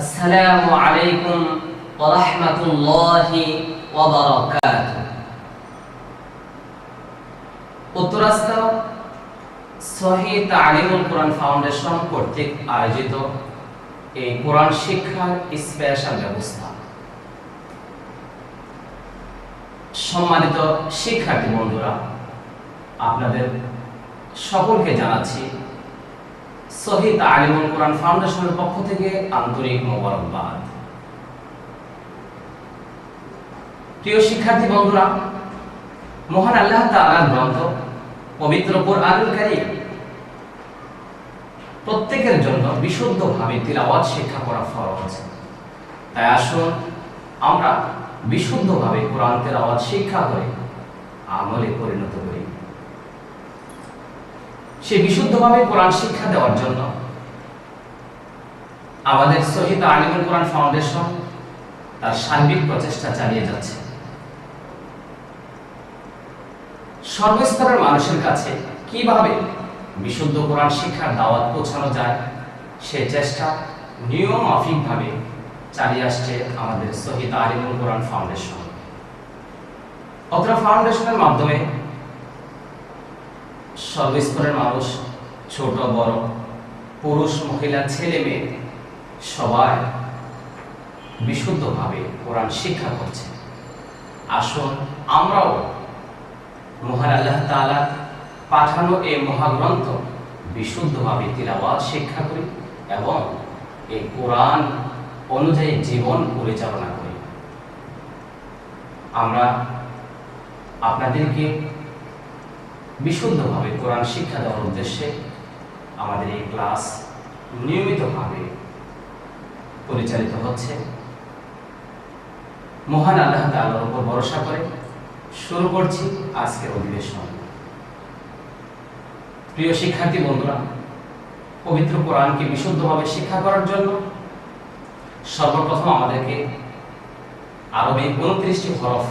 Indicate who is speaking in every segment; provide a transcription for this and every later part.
Speaker 1: আসসালামু আলাইকুম ওয়া রাহমাতুল্লাহি ওয়া বারাকাতুহু। সহি তালিমুল ফাউন্ডেশন কর্তৃক আয়োজিত এই কোরআন শিক্ষার স্পেশাল ব্যবস্থা। সম্মানিত শিক্ষার্থী বন্ধুরা, আপনাদের সকলকে জানাচ্ছি সহি তালিমুল কোরআন ফাউন্ডেশনের পক্ষ থেকে আন্তরিক মোবারকবাদ। প্রিয় শিক্ষার্থী বন্ধুরা, মহান আল্লাহ তাআলার গ্রন্থ পবিত্র কোরআনুল কারীম। প্রত্যেকের জন্য বিশুদ্ধভাবে তিলাওয়াত শিক্ষা করা ফরজ। তাই আসুন আমরা বিশুদ্ধভাবে কোরআন তেলাওয়াত শিক্ষা করে আমলে পরিণত করি সে বিশুদ্ধভাবে কোরআন শিক্ষা দেওয়ার জন্য। আমাদের শহীদ আলিমুল কোরআন ফাউন্ডেশন তার সার্বিক প্রচেষ্টা চালিয়ে যাচ্ছে। সর্বস্তরের মানুষের কাছে কীভাবে বিশুদ্ধ কোরআন শিক্ষার দাওয়াত পৌঁছানো যায়, সে চেষ্টা নিয়ম মাফিকভাবে চালিয়ে আসছে আমাদের শহীদ আলিমুল কোরআন ফাউন্ডেশন। অত্র ফাউন্ডেশনের মাধ্যমে সর্বস্তরের মানুষ, ছোট, বড়, পুরুষ, মহিলা, ছেলে, মেয়ে, সবাই বিশুদ্ধভাবে কোরআন শিক্ষা করছে। আসুন আমরাও মহান আল্লাহ তাআলা পাঠানো এই মহাগ্রন্থ বিশুদ্ধভাবে তিলাওয়াত শিক্ষা করি এবং এই কোরআন অনুযায়ী জীবন পরিচালনা করি। আমরা আপনাদেরকে বিশুদ্ধভাবে কোরআন শিক্ষা দেওয়ার উদ্দেশ্যে আমাদের এই ক্লাস নিয়মিতভাবে পরিচালিত হচ্ছে। মহান আল্লাহ তাআলার উপর ভরসা করে শুরু করছি আজকের অধিবেশন। প্রিয় শিক্ষার্থী বন্ধুরা, পবিত্র কোরআনকে বিশুদ্ধভাবে শিক্ষা করার জন্য সর্বপ্রথম আমাদেরকে আরবি উনত্রিশটি হরফ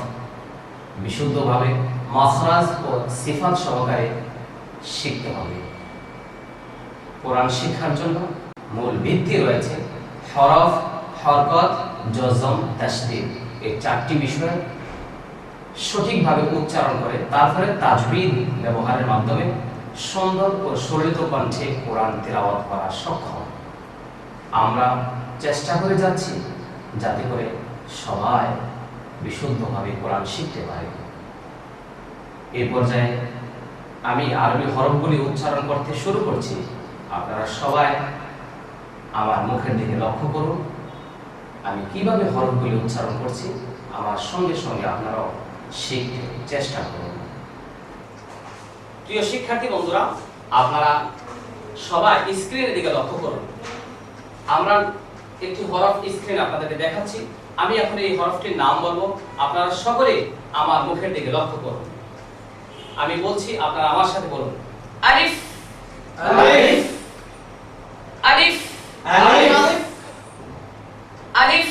Speaker 1: বিশুদ্ধভাবে মাসরাজ ও সিফাত সহকারে শিখতে হবে। কোরআন শিক্ষার জন্য মূল ভিত্তি রয়েছে হরফ হরকত, জজম তাসদিদ এই চারটি বিষয় সঠিকভাবে উচ্চারণ করে তারপরে তাজবিদ ব্যবহারের মাধ্যমে সুন্দর ও সলিত কণ্ঠে কোরআন তেলাওয়াত করা সক্ষম। আমরা চেষ্টা করে যাচ্ছি যাতে করে সবাই বিশুদ্ধভাবে কোরআন শিখতে পারে। এই পর্যায়ে আমি আরবি হরফগুলি উচ্চারণ করতে শুরু করছি। আপনারা সবাই আমার মুখের দিকে লক্ষ্য করুন। আমি কীভাবে হরফগুলি উচ্চারণ করছি, আমার সঙ্গে সঙ্গে আপনারাও শিখতে চেষ্টা করুন। প্রিয় শিক্ষার্থী বন্ধুরা, আপনারা সবাই স্ক্রিনের দিকে লক্ষ্য করুন। আমরা একটি হরফ স্ক্রিন আপনাদেরকে দেখাচ্ছি। আমি এখন এই হরফটির নাম বলব। আপনারা সকলে আমার মুখের দিকে লক্ষ্য করুন। আমি বলছি আপনারা আমার সাথে বলুন। আলিফ।
Speaker 2: আলিফ।
Speaker 1: আলিফ।
Speaker 2: আলিফ।
Speaker 1: আলিফ।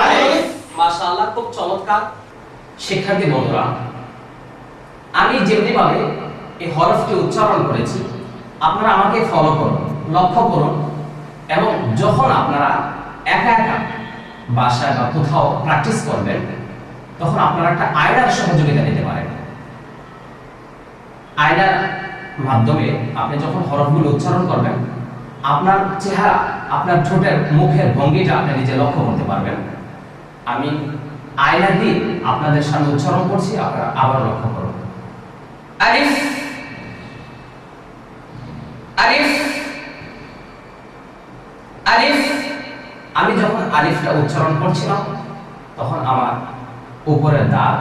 Speaker 2: আলিফ।
Speaker 1: মাশাআল্লাহ খুব চমৎকার। শিক্ষার্থী বন্ধুরা আমি যেমনি ভাবে এই হরফটি উচ্চারণ করেছি আপনারা আমাকে ফলো করুন লক্ষ্য করুন এবং যখন আপনারা একা একা বাসায় বা কোথাও প্র্যাকটিস করবেন তখন আপনারা একটা আয়নার সহযোগিতা নিতে পারেন। আয়নার মাধ্যমে আপনি যখন হরফগুলো উচ্চারণ করবেন আপনার চেহারা আপনার ঠোঁটের মুখের ভঙ্গিটা আপনি নিজে লক্ষ্য করতে পারবেন। আমি আয়না দিয়ে আপনাদের সামনে উচ্চারণ করছি আপনারা আবার লক্ষ্য করুন। আলিফ আলিফ আলিফ। আমি যখন আলিফটা উচ্চারণ করছিলাম তখন আমার উপরের দাঁত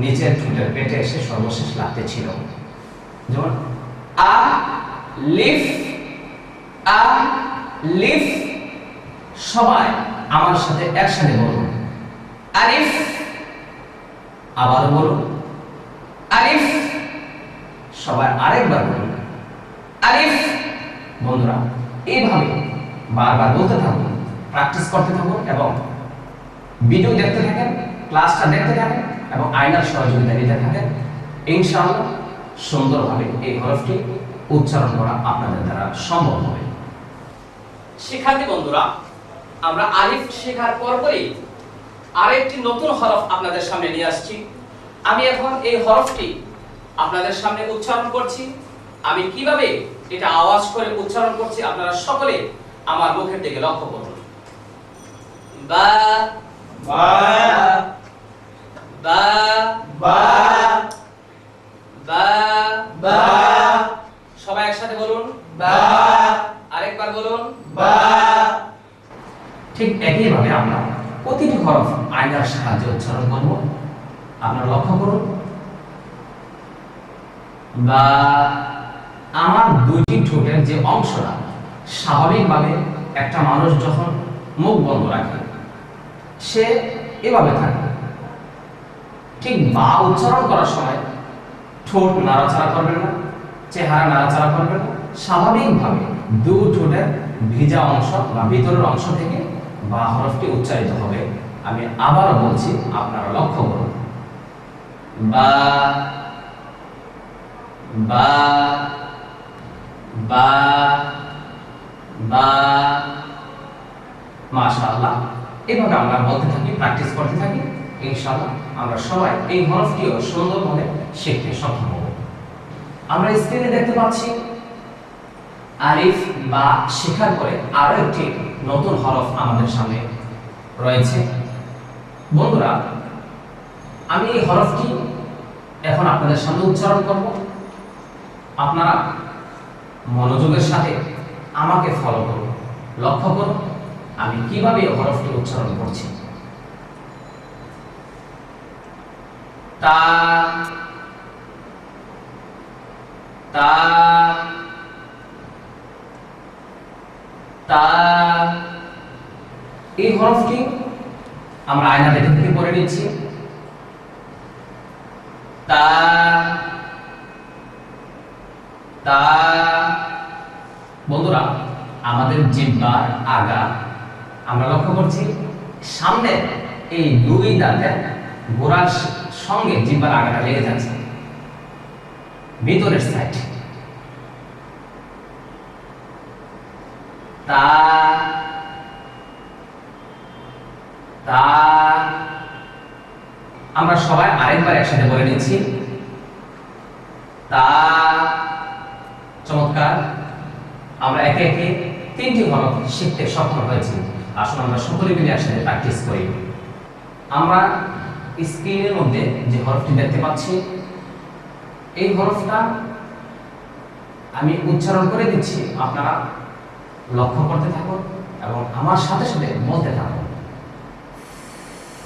Speaker 1: নিচের ঠোঁটের পেটে এসে সর্বশেষ লাগতে ছিল। যেমন, আ লিফ আ লিফ, সবাই আমার সাথে একসাথে বলুন। আলিফ আবার বলুন। আলিফ, সবাই আরেকবার বলুন। আলিফ, বন্ধুরা, এইভাবে বারবার বলতে থাকুন প্র্যাকটিস করতে থাকুন এবং ভিডিও দেখতে থাকেন ক্লাসটা দেখতে থাকেন এবং আয়নার সহযোগিতা নিতে থাকেন ইনশাআল্লাহ সুন্দরভাবে এই হরফটি উচ্চারণ করা আপনাদের দ্বারা সম্ভব হবে। শিক্ষার্থী বন্ধুরা, আমরা আলিফ শেখার পরপরই আরেকটি নতুন হরফ আপনাদের সামনে নিয়ে আসছি। আমি এখন এই হরফটি আপনাদের সামনে উচ্চারণ করছি। আমি কীভাবে এটা আওয়াজ করে উচ্চারণ করছি আপনারা সকলে আমার মুখের দিকে লক্ষ্য করুন। বা
Speaker 2: বা
Speaker 1: বা
Speaker 2: বা
Speaker 1: বা
Speaker 2: বা
Speaker 1: সবাই একসাথে বলুন
Speaker 2: বা
Speaker 1: আরেকবার বলুন
Speaker 2: বা
Speaker 1: ঠিক একইভাবে আমরা প্রতিটি হরফ আয়নার সাহায্যে উচ্চারণ করব। আপনারা লক্ষ্য করুন। বা আমার দুইটি ঠোঁটের যে অংশটা স্বাভাবিকভাবে একটা মানুষ যখন মুখ বন্ধ রাখে সে এভাবে থাকে। ঠিক বা উচ্চারণ করার সময় ঠোঁট নাড়াচাড়া করবেন না, চেহারা নাড়াচাড়া করবেন না। স্বাভাবিকভাবে দু ঠোঁটের ভিজা অংশ বা ভিতরের অংশ থেকে বা হরফটি উচ্চারিত হবে। আমি আবারও বলছি, আপনারা লক্ষ্য করুন। বা বা বা বা, মাশাআল্লাহ। এভাবে আমরা বলতে থাকি, প্র্যাকটিস করতে থাকি। ইনশাআল্লাহ আমরা সবাই এই হরফটিও সুন্দরভাবে শিখতে সক্ষম হব। আমরা স্ক্রিনে দেখতে পাচ্ছি, আলিফ বা শেখার পরে আরও একটি নতুন হরফ আমাদের সামনে রয়েছে। বন্ধুরা, আমি এই হরফটি এখন আপনাদের সামনে উচ্চারণ করব। আপনারা মনোযোগের সাথে আমাকে ফলো করুন। লক্ষ্য করুন, আমি কীভাবে হরফটি উচ্চারণ করছি। তা এই হরফটি আমরা আয়না দেখে থেকে পড়ে নিচ্ছি। তা তা। বন্ধুরা, আমাদের জিহ্বার আগা, আমরা লক্ষ্য করছি, সামনে এই দুই দাঁতের গোড়ার সঙ্গে জিহ্বার আগাটা লেগে যাচ্ছে। ভিতরের সাইড তা তা, আমরা সবাই আরেকবার একসাথে বলে নিচ্ছি। তা, চমৎকার। আমরা একে একে তিনটি হরফ শিখতে সক্ষম হয়েছি। আসুন আমরা সকলে মিলে একসাথে প্র্যাকটিস করি। আমরা স্ক্রিনের মধ্যে যে হরফটি দেখতে পাচ্ছি, এই হরফটা আমি উচ্চারণ করে দিচ্ছি, আপনারা লক্ষ্য করতে থাকুন এবং আমার সাথে সাথে বলতে থাকুন।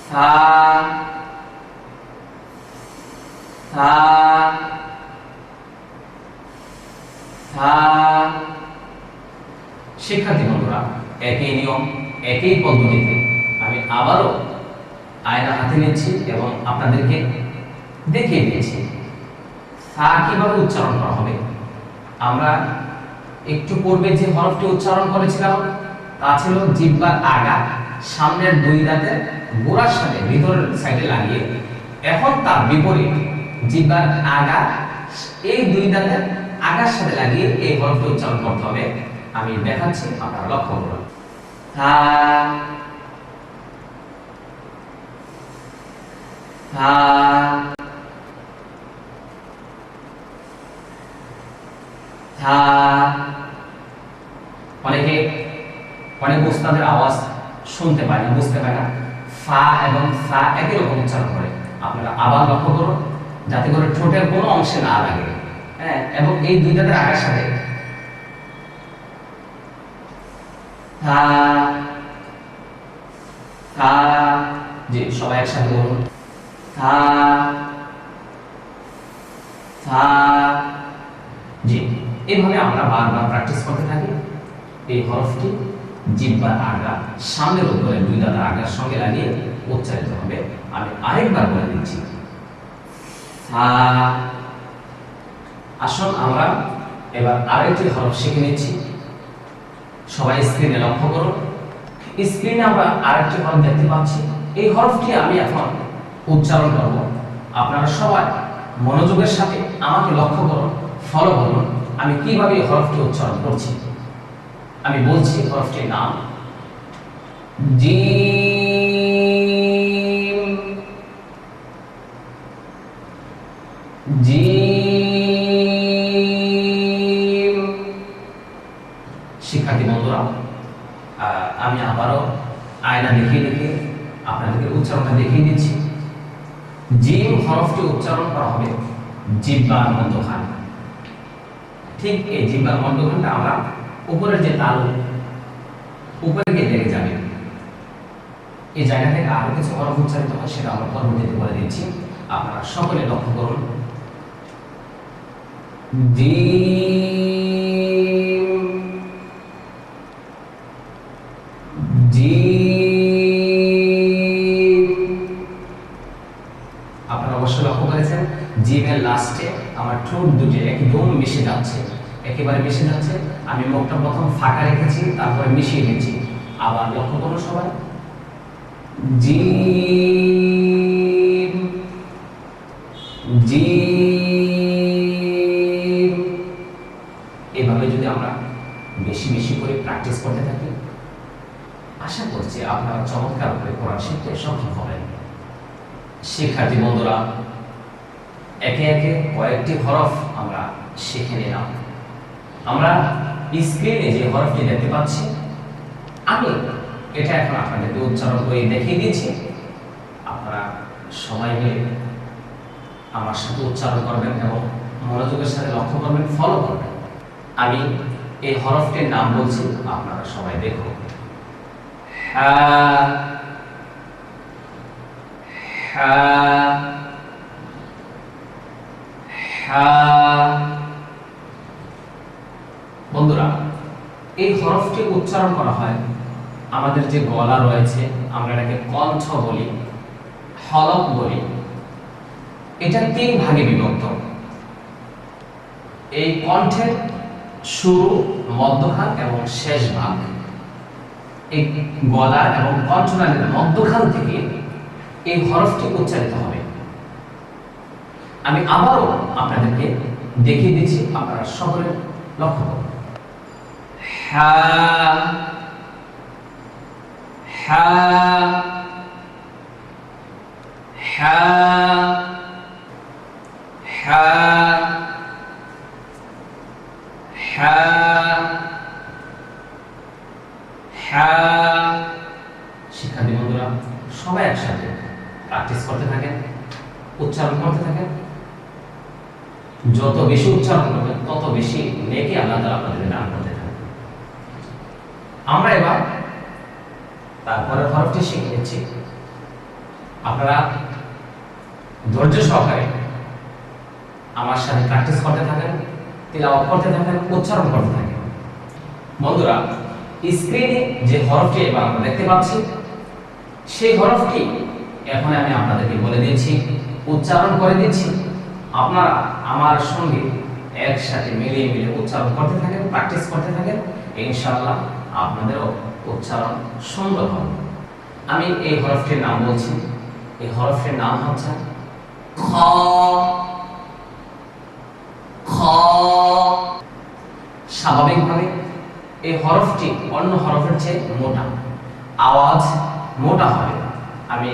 Speaker 1: সা শিক্ষার্থী বন্ধুরা, একই নিয়ম, একই পদ্ধতিতে আমি আবারও আয়না হাতে নিচ্ছি এবং আপনাদেরকে দেখিয়ে দিয়েছি। সা কীভাবে উচ্চারণ করা হবে? আমরা একটু পূর্বে যে হরফটি উচ্চারণ করেছিলাম, তা ছিল জিহ্বার আগা সামনের দুই দাঁতের গোড়ার সাথে, ভিতরের সাইডে লাগিয়ে। এখন তার বিপরীত জিহ্বার আগা এই দুই দাঁতের আগার সাথে লাগিয়ে এই হরফটি উচ্চারণ করতে হবে। আমি দেখাচ্ছি আপনারা লক্ষ্য করুন। অনেকে, অনেক উস্তাদের আওয়াজ শুনতে পায় বুঝতে পায় না। ফা এবং ফা একই রকম উচ্চারণ করে। আপনারা আবার লক্ষ্য করুন, যাতে করে ঠোঁটের কোনো অংশে না লাগে। হ্যাঁ এবং এই দুই দাঁতের আগার সাথে। জি, সবাই একসাথে বলুন। থা জি। এইভাবে আমরা বারবার প্র্যাকটিস করতে থাকি। এই হরফটি জিব্বার আগা, সামনের উপরে দুই দাঁতের আগার সঙ্গে লাগিয়ে উচ্চারিত হবে। আমি আরেকবার বলে দিচ্ছি। আসুন আমরা এবার আরেকটি হরফ শিখে নিচ্ছি। সবাই স্ক্রিনে লক্ষ্য করুন। স্ক্রিনে আমরা আরেকটি হরফ দেখতে পাচ্ছি। এই হরফটি আমি এখন উচ্চারণ করব। আপনারা সবাই মনোযোগের সাথে আমাকে লক্ষ্য করুন ফলো করুন, আমি কীভাবে হরফটি উচ্চারণ করছি। আমি বলছি হরফটির নাম জি জিম। শিক্ষার্থী বন্ধুরা আমি আবারও আয়না দেখিয়ে দেখিয়ে আপনাদেরকে উচ্চারণটা দেখিয়ে দিচ্ছি। জিম হরফটি উচ্চারণ করা হবে জিব্বার মধ্যখান ঠিক এই জিব্বার মধ্যখানটা আমরা উপরের যে তালু, উপরে গিয়ে লেগে যাবে। এই জায়গা থেকে আরও কিছু হরফ উচ্চারিত হয়, সেটা আমরা পরবর্তীতে বলে দিচ্ছি। আপনারা সকলে লক্ষ্য করুন। জিম একদম মিশে যাচ্ছে একেবারে মিশে যাচ্ছে আমি মুখটা প্রথম ফাঁকা রেখেছি, তারপরে মিশিয়ে নিয়েছি। আবার লক্ষ্য করুন সবাই। জিম জিম। এভাবে যদি আমরা বেশি বেশি করে প্র্যাকটিস করতে থাকি, আশা করছি আপনারা চমৎকার করে কোরআন শিখতে সক্ষম হবেন। শিক্ষার্থী বন্ধুরা একে একে কয়েকটি হরফ আমরা শিখে নিলাম। আমরা স্ক্রিনে যে হরফটি দেখতে পাচ্ছি, আমি এটা এখন আপনাদেরকে উচ্চারণ করে দেখিয়ে দিয়েছি আপনারা সবাই মিলে আমার সাথে উচ্চারণ করবেন এবং মনোযোগের সাথে লক্ষ্য করবেন ফলো করবেন। আমি এই হরফটির নাম বলছি, আপনারা সবাই দেখুন। হ্যাঁ হ্যাঁ বন্ধুরা, এই হরফটি উচ্চারণ করা হয় আমাদের যে গলা রয়েছে, আমরা এটাকে কণ্ঠ বলি, হলক বলি। এটা তিন ভাগে বিভক্ত। এই কণ্ঠের শুরু, মধ্যখান এবং শেষ ভাগ। এই গলা এবং কণ্ঠনালীর মধ্যখান থেকে এই হরফটি উচ্চারিত হবে। আমি আবারও আপনাদেরকে দেখিয়ে দিচ্ছি, আপনারা সকলে লক্ষ্য করুন। হ্যাঁ হ্যাঁ হ্যাঁ হ্যাঁ হ্যাঁ হ্যাঁ। শিক্ষার্থী বন্ধুরা, সবাই একসাথে প্র্যাকটিস করতে থাকেন, উচ্চারণ করতে থাকেন। যত বেশি উচ্চারণ করবেন, তত বেশি নেকি আল্লাহ তাআলা আপনাদের দান করতে থাকবেন। আমরা এবার তারপরে হরফটি শিখে নিচ্ছি। আপনারা ধৈর্য সহকারে আমার সাথে প্র্যাকটিস করতে থাকেন, তিলাওয়াত করতে থাকেন, উচ্চারণ করতে থাকেন। বন্ধুরা স্ক্রিনে যে হরফটি এবার আমরা দেখতে পাচ্ছি, সেই হরফটি এখন আমি আপনাদেরকে বলে দিয়েছি উচ্চারণ করে দিচ্ছি। আপনারা আমার সঙ্গে একসাথে মিলিয়ে মিলিয়ে উচ্চারণ করতে থাকেন প্র্যাকটিস করতে থাকেন, ইনশাআল্লাহ আপনাদেরও উচ্চারণ সুন্দর হবে। আমি এই হরফটির নাম বলছি। এই হরফটির নাম হচ্ছে খ খ। স্বাভাবিকভাবে এই হরফটি অন্য হরফের চেয়ে মোটা। আওয়াজ মোটা হবে। আমি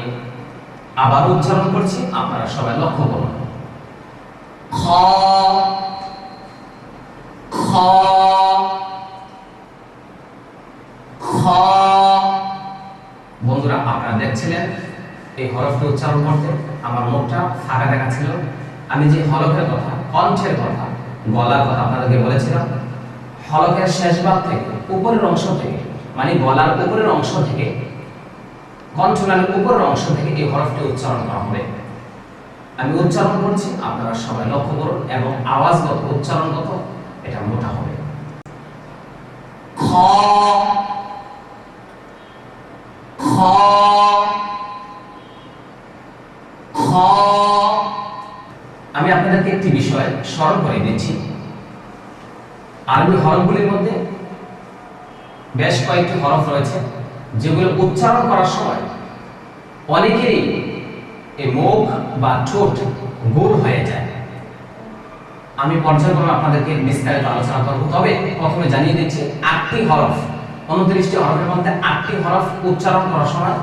Speaker 1: আবার উচ্চারণ করছি, আপনারা সবাই লক্ষ্য করুন। খ খ খ. বন্ধুরা, আপনারা দেখছিলেন এই হরফটি উচ্চারণ করতে। আমার মুখটা ফাঁকা দেখাচ্ছিল। আমি যে হলকের কথা, কণ্ঠের কথা, গলার কথা আপনাদেরকে বলেছিলাম, হলকের শেষ ভাগ থেকে, উপরের অংশ থেকে মানে গলার উপরের অংশ থেকে কণ্ঠনালীর উপরের অংশ থেকে এই হরফটি উচ্চারণ করা হবে। আমি উচ্চারণ করছি আপনারা সবাই লক্ষ্য করুন এবং আওয়াজগত উচ্চারণগত এটা মোটা হবে। খ খ খ। আমি আপনাদেরকে একটি বিষয় স্মরণ করে দিচ্ছি। আরবি হরফগুলির মধ্যে বেশ কয়েকটি হরফ রয়েছে যেগুলো উচ্চারণ করার সময় অনেকেরই এই মুখ বা ঠোঁট গোল হয়ে যায়। আমি পর্যায়ক্রমে আপনাদেরকে বিস্তারিত আলোচনা করব। তবে প্রথমে জানিয়ে দিচ্ছি, আটটি হরফ, উনত্রিশটি হরফের মধ্যে আটটি হরফ উচ্চারণ করার সময়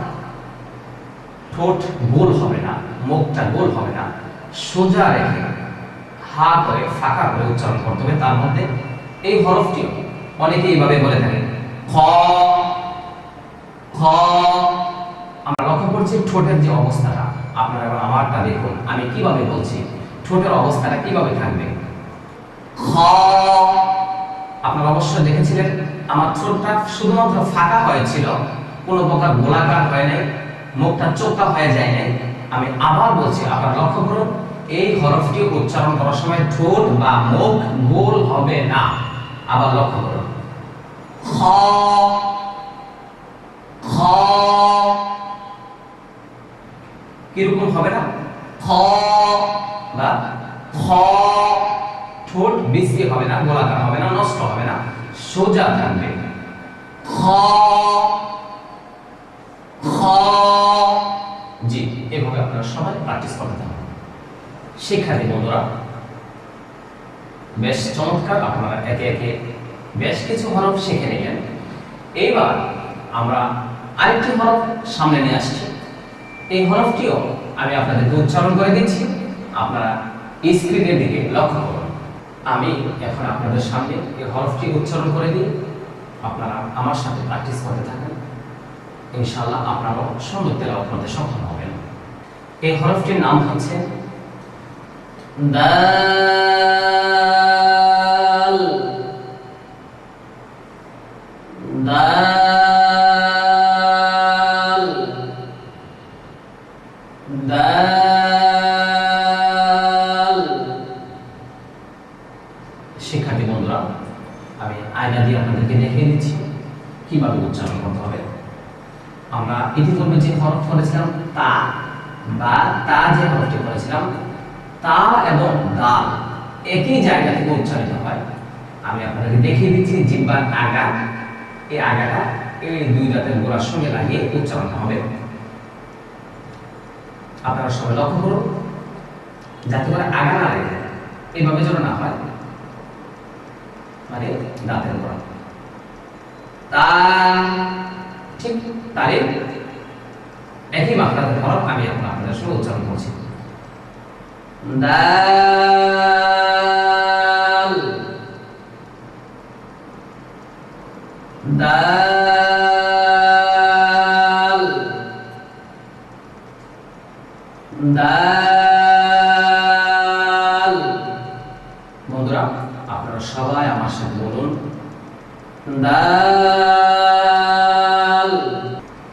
Speaker 1: ঠোঁট গোল হবে না, মুখটা গোল হবে না। সোজা রেখে হা করে, ফাঁকা করে উচ্চারণ করতে হবে। তার মধ্যে এই হরফটি অনেকে এইভাবে বলে থাকে খ খ। আমরা লক্ষ্য করছি ঠোঁটের যে অবস্থাটা আপনারা এবার আমারটা দেখুন, আমি কীভাবে বলছি? ঠোঁটের অবস্থাটা কীভাবে থাকবে? খ। আপনারা অবশ্যই দেখেছিলেন, আমার ঠোঁটটা শুধুমাত্র ফাঁকা হয়েছিল, কোনো প্রকার গোলাকার হয় নাই, মুখটা চোখা হয়ে যায় নাই। আমি আবার বলছি, আপনারা লক্ষ্য করুন, এই হরফটি উচ্চারণ করার সময় ঠোঁট বা মুখ গোল হবে না। আবার লক্ষ্য করুন। খ। খ। কীরকম হবে না? খ, বা খ, ঠোঁট বিশ্রী হবে না, গোলাকার হবে না, নষ্ট হবে না, সোজা থাকবে। খ খ, জি, এভাবে আপনারা সবাই প্র্যাকটিস করতে থাকুন শিক্ষার্থী বন্ধুরা, বেশ চমৎকার আপনারা একে একে বেশ কিছু হরফ শিখে নিলেন। এইবার আমরা আরেকটি হরফ সামনে নিয়ে আসছি। এই হরফটিও আমি আপনাদেরকে উচ্চারণ করে দিচ্ছি। আপনারা স্ক্রিনের দিকে লক্ষ্য করুন। আমি এখন আপনাদের সামনে এই হরফটি উচ্চারণ করে দিই। আপনারা আমার সাথে প্র্যাকটিস করতে থাকেন। ইনশাআল্লাহ আপনারাও সুন্দর তেলাওয়াত করতে সক্ষম হবেন। এই হরফটির নাম হচ্ছে দাল। দাল। হরফ তা, বা তা যে হরফটি করেছিলাম, তা এবং দাল একই জায়গা থেকে উচ্চারিত হয়। আমি আপনাদেরকে দেখিয়ে দিচ্ছি জিব্বার আগা। এই আগাটা এই দুই দাঁতের গোড়ার সঙ্গে লাগিয়ে উচ্চারণ হবে। আপনারা সবাই লক্ষ্য করুন, যাতে করে আগা না লাগে এইভাবে যেন না হয়। মানে দাঁতের গোড়া। তা, ঠিক তারে একই মাত্রাতে হরফ আমি এখন আপনাদের সঙ্গে উচ্চারণ করছি। দাল। দাল। দাল। বন্ধুরা, আপনারা সবাই আমার সাথে বলুন। দাল।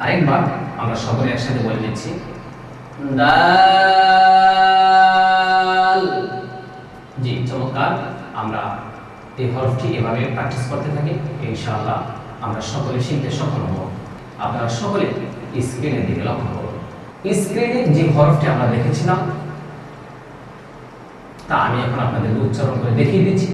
Speaker 1: আরেকবার। আমরা সকলে একসাথে বলে নিচ্ছি দাল। জি চমৎকার। আমরা এই হরফটি এভাবে প্র্যাকটিস করতে থাকি ইনশাআল্লাহ আমরা সকলে শিখতে সফল হব। আপনারা সকলে স্ক্রিনের দিকে লক্ষ্য করুন। স্ক্রিনে যে হরফটি আমরা দেখেছিলাম তা আমি এখন আপনাদের উচ্চারণ করে দেখিয়ে দিচ্ছি।